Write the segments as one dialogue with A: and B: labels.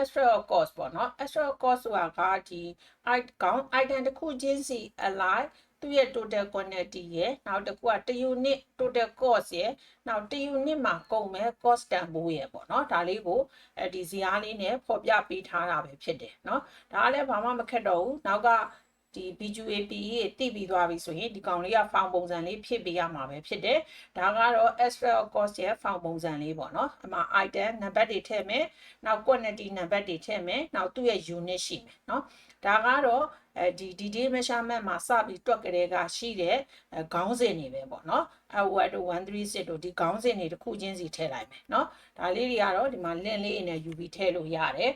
A: အဲဒီ extra cost ပေါ့နော် extra cost ဆိုတာကဒီ i ကောင်း item တစ်ခုချင်းစီ align သူ့ရဲ့ total quantity ရယ်နောက်တစ်ခုက1 unit total cost ရယ်နောက်1 unit မှာကုန်မဲ့ cost တန်ဖိုးရယ်ပေါ့နော်ဒါလေးကိုအဲဒီဇာတ်လေးနဲ့ဖော်ပြပေးထားတာပဲဖြစ်တယ်နော်ဒါကလည်းဘာမှမခက်တော့ဘူးနောက်က ဒီ BGAP ရေတိပြီးသွားပြီဆိုရင်ဒီကောင်လေးက found ပုံစံလေးဖြစ်ပေးရမှာပဲဖြစ်တယ်ဒါကတော့ extra cost ရဲ့ found ပုံစံလေးပေါ့နော်အမှ item နံပါတ်တွေထည့်မယ်နောက် quantity နံပါတ်တွေထည့်မယ်နောက်သူ့ရဲ့ unit ရှိမယ်နော်ဒါကတော့အဲဒီ detail measurement မှာစပြီးတွက်ကြတဲ့ကရှိတဲ့ခေါင်းစဉ်တွေပဲပေါ့နော်အဝတ်136တို့ဒီခေါင်းစဉ်တွေတစ်ခုချင်းစီထည့်လိုက်မယ်နော်ဒါလေးတွေကတော့ဒီမှာ link လေးနဲ့ UV ထည့်လို့ရတယ်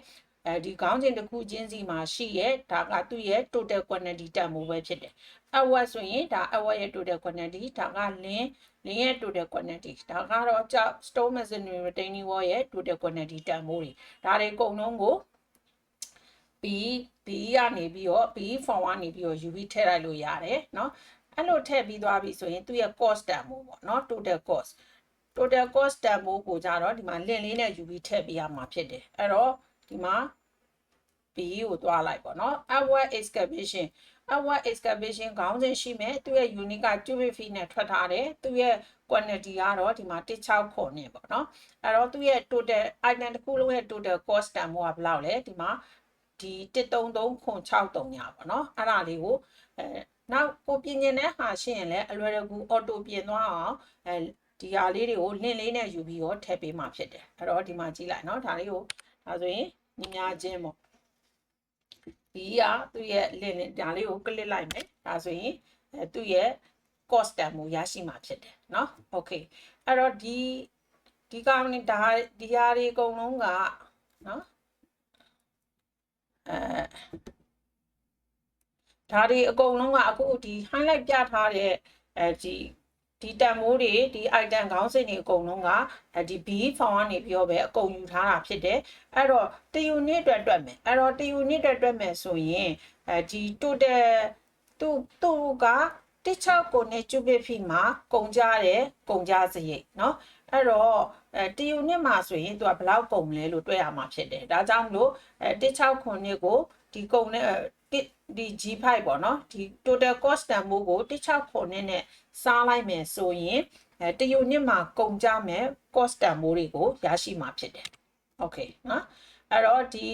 A: အဲဒီခေါင်းစဉ်တစ်ခုချင်းစီမှာရှိရဲ့ဒါကသူ့ရဲ့ total quantity တန်ဖိုးပဲဖြစ်တယ်အဝတ်ဆိုရင်ဒါအဝတ်ရဲ့ total quantity ဒါက link လင်းရဲ့ total quantity ဒါကတော့ကြောက် store machinery retaining wall ရဲ့ total quantity တန်ဖိုးတွေဒါတွေအကုန်လုံးကို B B ကနေပြီးတော့ B form ကနေပြီးတော့ UV ထည့်လိုက်လို့ရတယ်เนาะအဲ့လိုထည့်ပြီးသွားပြီဆိုရင်သူ့ရဲ့ cost တန်ဖိုးပေါ့เนาะ total cost total cost တန်ဖိုးကိုကြတော့ဒီမှာ link လေးနဲ့ UV ထည့်ပေးရမှာဖြစ်တယ်အဲ့တော့ဒီမှာ B ကိုသွားလိုက်ပေါ့နော် upward excavation upward excavation ခေါင်းစဉ်ရှိမယ်သူ့ရဲ့ unique က cubic feet နဲ့ထွက်ထားတယ်သူ့ရဲ့ quantity ကတော့ဒီမှာ16ခုနဲ့ပေါ့နော်အဲ့တော့သူ့ရဲ့ total item တစ်ခုလုံးရဲ့ total cost တန်ဖိုးကဘယ်လောက်လဲဒီမှာဒီ133ခွန်63ညပေါ့နော်အဲ့ဒါလေးကိုအဲနောက်ကိုပြင်ရင်တဲ့ဟာရှိရင်လည်းအလွယ်တကူ auto ပြင်သွားအောင်အဲဒီဟာလေးတွေကိုလင့်လေးနဲ့ယူပြီးတော့ထည့်ပေးမှဖြစ်တယ်အဲ့တော့ဒီမှာကြည့်လိုက်နော်ဒါလေးကိုဒါဆိုရင်ညီများချင်းပေါ့ ဒီကသူ့ရဲ့လင့်လေးဒါလေးကိုကလစ်လိုက်မယ်ဒါဆိုရင်အဲသူ့ရဲ့ cost တန်မှုရရှိမှာဖြစ်တယ်เนาะ okay အဲ့တော့ဒီဒီကောင်นี่ဒါဒီဟာတွေအကုန်လုံးကเนาะအဲဒါတွေအကုန်လုံးကအခုဒီ highlight ပြထားတဲ့အဲဒီ ဒီတန်မိုးတွေဒီ item ခေါင်းစဉ်တွေအကုန်လုံးကအဲဒီ B form ကနေပြီးတော့ပဲအကုန်ယူထားတာဖြစ်တယ်အဲ့တော့တ unit အတွက်တွက်မယ်အဲ့တော့တ unit အတွက်တွက်မယ်ဆိုရင်အဲဒီ total သူသူက16ကိုနဲ့ကျုပ်ပြဖိမှာကုန်ကြတယ်ကုန်ကြစရိတ်เนาะအဲ့တော့အဲတယူနစ်မှာဆိုရင်သူကဘယ်လောက်ကုန်လဲလို့တွက်ရမှာဖြစ်တယ်ဒါကြောင့်မလို့အဲ16ခုနှစ်ကိုဒီကုန်နဲ့ ဒီ G5 ပေါ့နော်ဒီ total cost တန်ဖိုးကို16ခုနှစ်နဲ့စားလိုက်မယ်ဆိုရင်အဲတယူနစ်မှာကုန်ကြမယ် cost တန်ဖိုးတွေကိုရရှိမှာဖြစ်တယ် okay နော်အဲ့တော့ဒီ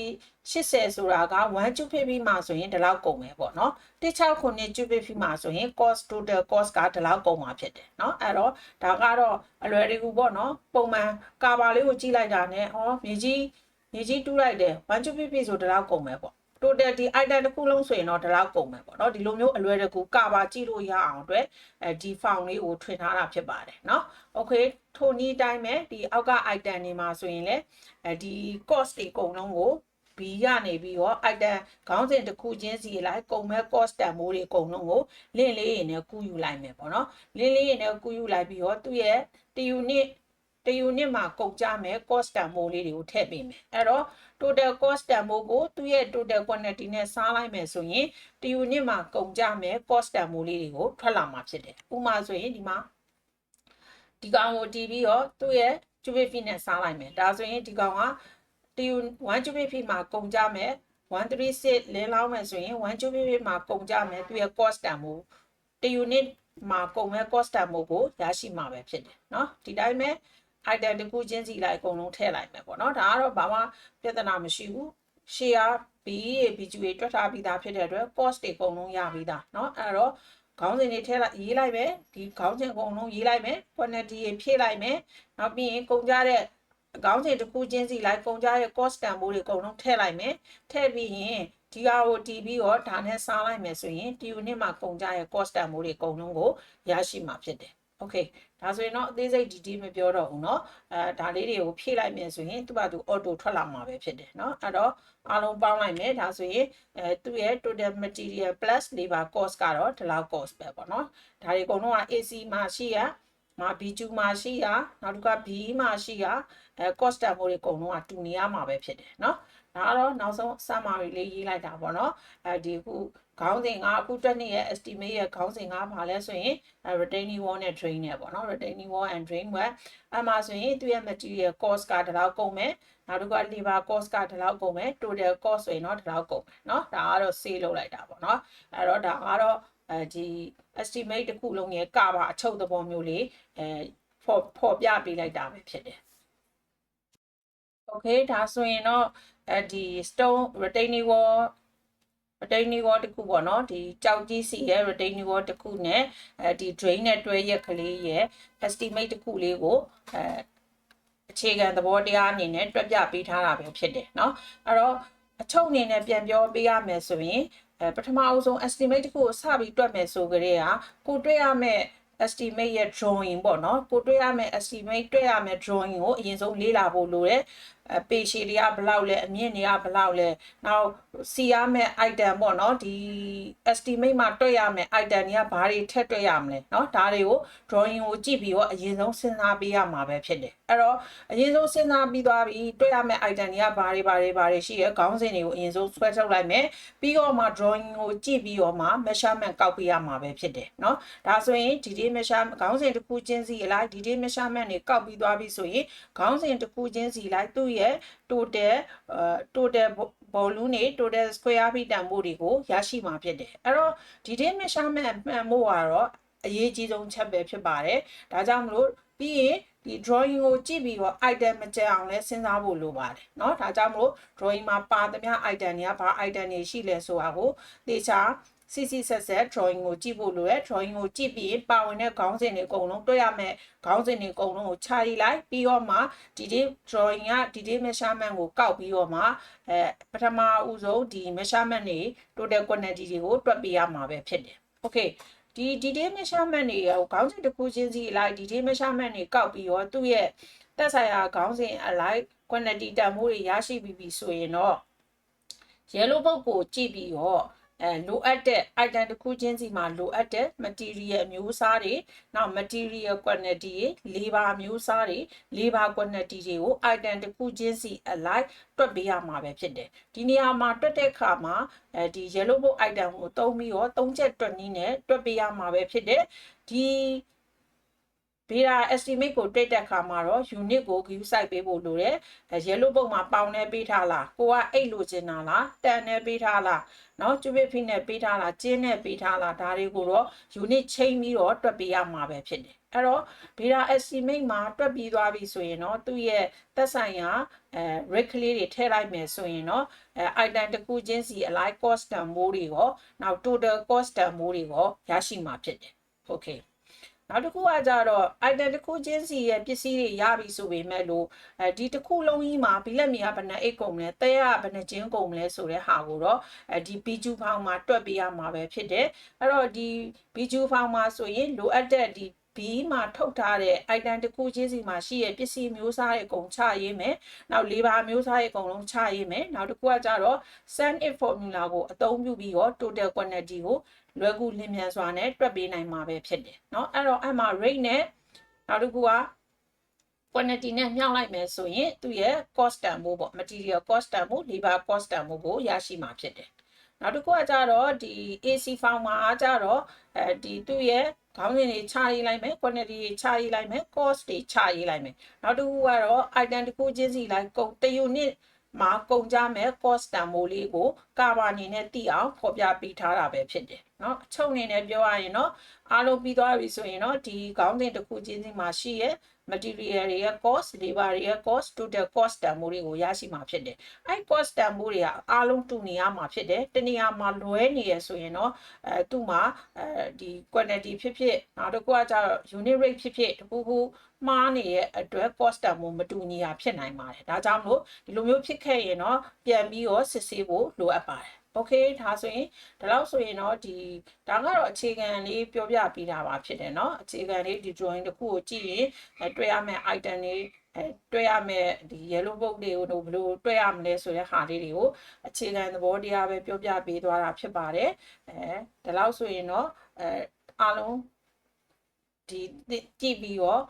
A: 80ဆိုတာက1ကျူဖိပြီးမှဆိုရင်ဒီလောက်ကုန်မယ်ပေါ့နော်16ခုနှစ်ကျူဖိပြီးမှဆိုရင် cost total cost ကဒီလောက်ကုန်မှာဖြစ်တယ်เนาะအဲ့တော့ဒါကတော့အလွယ်တကူပေါ့နော်ပုံမှန်ကာဘာလေးကိုကြည့်လိုက်တာနဲ့ဩမြေကြီးမြေကြီးတူးလိုက်တယ်1ကျူဖိပြီးဆိုဒီလောက်ကုန်မယ်ပေါ့ total ဒီ item တစ်ခုလုံးဆိုရင်တော့ဒီလောက်ကုန်မယ်ပေါ့နော်ဒီလိုမျိုးအလွယ်တကူကာဘာကြည့်လို့ရအောင်အတွက်အဲဒီ font လေးကိုထွင်ထားတာဖြစ်ပါတယ်เนาะ okay ထိုနည်းတိုင်းပဲဒီအောက်က item တွေမှာဆိုရင်လည်းအဲဒီ cost တွေအကုန်လုံးကို B ရနေပြီးတော့ item ခေါင်းစဉ်တစ်ခုချင်းစီလိုက်ကုန်မဲ့ cost တန်မိုးတွေအကုန်လုံးကိုလင့်လေးရင်းနဲ့ကူးယူလိုက်မယ်ပေါ့နော်လင့်လေးရင်းနဲ့ကူးယူလိုက်ပြီးတော့သူ့ရဲ့တ unit တ unit မှာကုန်ကြမဲ့ cost တန်မိုးလေးတွေကိုထည့်ပေးမယ်အဲ့တော့ total cost တန်မိုးကိုသူ့ရဲ့ total quantity နဲ့စားလိုက်မယ်ဆိုရင်တ unit မှာကုန်ကြမဲ့ cost တန်မိုးလေးတွေကိုထွက်လာမှာဖြစ်တယ်ဥပမာဆိုရင်ဒီမှာဒီကောင်ကိုတီးပြီးတော့သူ့ရဲ့ cubic feet နဲ့စားလိုက်မယ်ဒါဆိုရင်ဒီကောင်ကတီ1 cubic feet မှာကုန်ကြမယ်136လင်းလောင်းမယ်ဆိုရင်1 cubic feet မှာကုန်ကြမယ်သူ့ရဲ့ cost တန်မိုးတ unit မှာကုန်မဲ့ cost တန်မိုးကိုရရှိမှာပဲဖြစ်တယ်เนาะဒီတိုင်းပဲ item တခုချင်းစီလိုက်အကုန်လုံးထည့်လိုက်မယ်ပေါ့နော်ဒါကတော့ဘာမှပြဿနာမရှိဘူး share B BGA တွက်ထားပြီးသားဖြစ်တဲ့အတွက် cost တွေအကုန်လုံးရပြီးသားเนาะအဲ့တော့ခေါင်းစဉ်တွေထည့်လိုက်ရေးလိုက်မယ်ဒီခေါင်းစဉ်အကုန်လုံးရေးလိုက်မယ် quantity ဖြည့်လိုက်မယ်နောက်ပြီးရင်ကုန်ကြတဲ့ခေါင်းစဉ်တစ်ခုချင်းစီလိုက်ကုန်ကြရဲ့ cost တန်ဖိုးတွေအကုန်လုံးထည့်လိုက်မယ်ထည့်ပြီးရင်ဒီဟာကိုတီးပြီးတော့ဒါနဲ့စားလိုက်မယ်ဆိုရင်ဒီ unit မှာကုန်ကြရဲ့ cost တန်ဖိုးတွေအကုန်လုံးကိုရရှိမှာဖြစ်တယ် okay ဒါဆိုရင်တော့အသေးစိတ် detail မပြောတော့ဘူးเนาะအဲဒါလေးတွေကိုဖြည့်လိုက်မယ်ဆိုရင်သူ့ဘာသူ auto ထွက်လာမှာပဲဖြစ်တယ်เนาะအဲ့တော့အားလုံးပေါင်းလိုက်မယ်ဒါဆိုရင်အဲသူ့ရဲ့ total material plus labor cost ကတော့ဒီလောက် cost ပဲပေါ့เนาะဒါတွေအကုန်လုံးက AC မှာရှိရမှာ B2 မှာရှိရနောက်တစ်ခါ B မှာရှိရအဲ cost တန်ဖိုးတွေအကုန်လုံးကတူနေရမှာပဲဖြစ်တယ်เนาะဒါကတော့နောက်ဆုံး summary လေးရေးလိုက်တာပေါ့နော်အဲဒီခု ခေါင်းစဉ်ကအခုတက်နေရဲ့ estimate ရဲ့ခေါင်းစဉ်ကဘာလဲဆိုရင် retaining wall နဲ့ drain နဲ့ပေါ့နော် retaining wall and drain wall အမှဆိုရင်သူရဲ့ material cost ကဒီလောက်ကုန်မယ်နောက်တစ်ခုက labor cost ကဒီလောက်ကုန်မယ် total cost ဆိုရင်တော့ဒီလောက်ကုန်မယ်เนาะဒါကတော့ save လုပ်လိုက်တာပေါ့เนาะအဲ့တော့ဒါကတော့အဲဒီ estimate တစ်ခုလုံးရဲ့ကပါအချုပ်သဘောမျိုးလေးအဲဖော်ဖော်ပြပေးလိုက်တာပဲဖြစ်တယ် okay ဒါဆိုရင်တော့အဲဒီ stone retaining wall retaining wall တစ်ခုပေါ့နော်ဒီကြောက်ကြီးစီရဲ့ retaining wall တစ်ခုနဲ့အဲဒီ drain နဲ့တွဲရက်ကလေးရဲ့ estimate တစ်ခုလေးကိုအဲအခြေခံသဘောတရားအနေနဲ့တွက်ပြပေးထားတာပဲဖြစ်တယ်เนาะအဲ့တော့အချုပ်အနေနဲ့ပြန်ပြောပေးရမယ်ဆိုရင်အဲပထမအဆုံး estimate တစ်ခုကိုစပြီးတွက်မယ်ဆိုကြတဲ့ကကိုတွေ့ရမယ့် estimate ရဲ့ drawing ပေါ့နော်ကိုတွေ့ရမယ့် estimate တွေ့ရမယ့် drawing ကိုအရင်ဆုံးလေ့လာဖို့လိုတယ် အပေရှည်တွေကဘယ်လောက်လဲအမြင့်တွေကဘယ်လောက်လဲနောက်စီရမယ့် item ပေါ့နော်ဒီ estimate မှာတွေ့ရမယ့် item တွေကဘာတွေထက်တွေ့ရမလဲเนาะဒါတွေကို drawing ကိုကြည့်ပြီးတော့အရင်ဆုံးစဉ်းစားပေးရမှာပဲဖြစ်တယ်အဲ့တော့အရင်ဆုံးစဉ်းစားပြီးသွားပြီတွေ့ရမယ့် item တွေကဘာတွေဘာတွေဘာတွေရှိရဲခေါင်းစဉ်တွေကိုအရင်ဆုံးဆွဲထုတ်လိုက်မယ်ပြီးတော့မှ drawing ကိုကြည့်ပြီးတော့မှ measurement ကောက်ပေးရမှာပဲဖြစ်တယ်เนาะဒါဆိုရင်ဒီဒီ measurement ခေါင်းစဉ်တစ်ခုချင်းစီလိုက်ဒီဒီ measurement တွေကောက်ပြီးသွားပြီဆိုရင်ခေါင်းစဉ်တစ်ခုချင်းစီလိုက်သူ့ရဲ့ total အဲ total volume နဲ့ total square feet တန်ဖိုးတွေကိုရရှိမှာဖြစ်တယ်အဲ့တော့ဒီဒီ measurement မှန်ဖို့ကတော့အရေးကြီးဆုံးချက်ပဲဖြစ်ပါတယ်ဒါကြောင့်မလို့ပြီးရင်ဒီ drawing ကိုကြည့်ပြီးတော့ item မကျအောင်လဲစဉ်းစားဖို့လိုပါတယ်เนาะဒါကြောင့်မလို့ drawing မှာပါသမျှ item တွေကဘာ item တွေရှိလဲဆိုတာကိုသေချာ စီစီဆက်ဆက် drawing ကိုကြည့်ဖို့လိုရဲ drawing ကိုကြည့်ပြီးပါဝင်တဲ့ခေါင်းစဉ်တွေအကုန်လုံးတွေ့ရမယ်ခေါင်းစဉ်တွေအကုန်လုံးကိုခြာရေးလိုက်ပြီးတော့မှဒီဒီ drawing ကဒီဒီ measurement ကိုကောက်ပြီးတော့မှအဲပထမဦးဆုံးဒီ measurement တွေ total quantity တွေကိုတွက်ပေးရမှာပဲဖြစ်တယ် okay ဒီ detail measurement တွေကိုခေါင်းစဉ်တစ်ခုချင်းစီအလိုက် detail measurement တွေကောက်ပြီးတော့သူ့ရဲ့တက်ဆိုင်ရာခေါင်းစဉ်အလိုက် quantity တန်ဖိုးတွေရရှိပြီးပြီဆိုရင်တော့ yellow book ကိုကြည့်ပြီးတော့ အဲလိုအပ်တဲ့ item တစ်ခုချင်းစီမှာလိုအပ်တဲ့ material အမျိုးအစားတွေနောက် material quantity တွေ labor အမျိုးအစားတွေ labor quantity တွေကို item တစ်ခုချင်းစီအလိုက်တွက်ပေးရမှာပဲဖြစ်တယ်ဒီနေရာမှာတွက်တဲ့အခါမှာအဲဒီ yellow book item ကိုသုံးပြီးတော့သုံးချက်တွက်နည်းနဲ့တွက်ပေးရမှာပဲဖြစ်တယ်ဒီ ဗေဒ estimate ကိုတိတ်တဲ့အခါမှာတော့ unit ကို view site ပေးဖို့လိုတယ်။ yellow book မှာပေါင်နဲ့ပေးထားလား။ကိုကအိတ်လိုချင်တာလား။တန်နဲ့ပေးထားလား။နော် cubic feet နဲ့ပေးထားလား။ကျင်းနဲ့ပေးထားလား။ဒါတွေကိုတော့ unit ချိန်ပြီးတော့တွက်ပေးရမှာပဲဖြစ်တယ်။အဲ့တော့ဗေဒ estimate မှာတွက်ပြီးသွားပြီဆိုရင်တော့သူ့ရဲ့သက်ဆိုင်ရာအဲ rate ကလေးတွေထည့်လိုက်မယ်ဆိုရင်တော့အဲ item တစ်ခုချင်းစီ align cost တန်မိုးတွေရောနောက် total cost တန်မိုးတွေရောရရှိမှာဖြစ်တယ်။ Okay နောက်တစ်ခုကကြတော့ item တစ်ခုချင်းစီရဲ့ပစ္စည်းတွေရပြီဆိုပေမဲ့လို့အဲဒီတစ်ခုလုံးကြီးမှာဘီလက်မီကဘယ်နှအိတ်ကုန်မလဲတဲရဘယ်နှကျင်းကုန်မလဲဆိုတဲ့ဟာကိုတော့အဲဒီ B2 ဖောင်မှာတွက်ပေးရမှာပဲဖြစ်တယ်အဲ့တော့ဒီ B2 ဖောင်မှာဆိုရင်လိုအပ်တဲ့ဒီ B မှာထုတ်ထားတဲ့ item တစ်ခုချင်းစီမှာရှိရဲ့ပစ္စည်းမျိုးစားရဲ့အကုန်ချရေးမယ်။နောက် labor မျိုးစားရဲ့အကုန်လုံးချရေးမယ်။နောက်တစ်ခုကကြတော့ sum if formula ကိုအသုံးပြုပြီးတော့ total quantity ကိုလွယ်ကူလျင်မြန်စွာနဲ့တွက်ပေးနိုင်မှာပဲဖြစ်တယ်เนาะအဲ့တော့အဲ့မှာ rate နဲ့နောက်တစ်ခုက quantity နဲ့မြှောက်လိုက်မယ်ဆိုရင်သူ့ရဲ့ cost တန်ဖိုးပေါ့ material cost တန်ဖိုး labor cost တန်ဖိုးကိုရရှိမှာဖြစ်တယ်နောက်တစ်ခုကကြတော့ဒီ AC form မှာကြတော့အဲဒီသူ့ရဲ့ ခေါင်းစဉ်တွေချရေးလိုက်မယ် quantity တွေချရေးလိုက်မယ် cost တွေချရေးလိုက်မယ်နောက်တစ်ခုကတော့ item တစ်ခုချင်းစီလိုက်ကုန်တ unit မှာကုန်ကြမဲ့ cost တန်ဖိုးလေးကို ကာဗာအနေနဲ့သိအောင်ဖော်ပြပေးထားတာပဲဖြစ်တယ်เนาะအချုပ်အနေနဲ့ပြောရရင်တော့အားလုံးပြီးသွားပြီဆိုရင်တော့ဒီခေါင်းစဉ်တစ်ခုချင်းစီမှာရှိရဲ့ material တွေရဲ့ cost labor တွေရဲ့ cost total cost တန်ဖိုးတွေကိုရရှိမှာဖြစ်တယ်အဲ့ cost တန်ဖိုးတွေကအားလုံးတူနေရမှာဖြစ်တယ်တနေရာမှာလွဲနေရဆိုရင်တော့အဲသူ့မှာအဲဒီ quantity ဖြစ်ဖြစ်နောက်တစ်ခုကကျတော့ unit rate ဖြစ်ဖြစ်တခုခုမှားနေတဲ့အတွက် cost တန်ဖိုးမတူညီတာဖြစ်နိုင်ပါတယ်ဒါကြောင့်မလို့ဒီလိုမျိုးဖြစ်ခဲ့ရင်တော့ပြန်ပြီးတော့စစ်ဆေးဖို့လိုအပ်ပါ တယ်โอเคဒါဆိုရင်ဒါလောက်ဆိုရင်တော့ဒီဒါကတော့အခြေခံလေးပြောပြပေးတာပါဖြစ်တယ်เนาะအခြေခံလေးဒီ drawing တစ်ခုကိုကြည့်ရင်တွေ့ရမယ့် item တွေအဲတွေ့ရမယ့်ဒီ yellow book တွေကိုတော့ဘယ်လိုတွေ့ရမလဲဆိုတဲ့ဟာလေးတွေကိုအခြေခံသဘောတရားပဲပြောပြပေးသွားတာဖြစ်ပါတယ်အဲဒါလောက်ဆိုရင်တော့အဲအားလုံးဒီကြည့်ပြီးတော့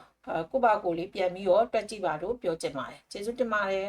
A: ကိုယ့်ဘာကိုယ်လေးပြန်ပြီးတော့တွက်ကြည့်ပါလို့ပြောချင်ပါတယ်ကျေးဇူးတင်ပါတယ်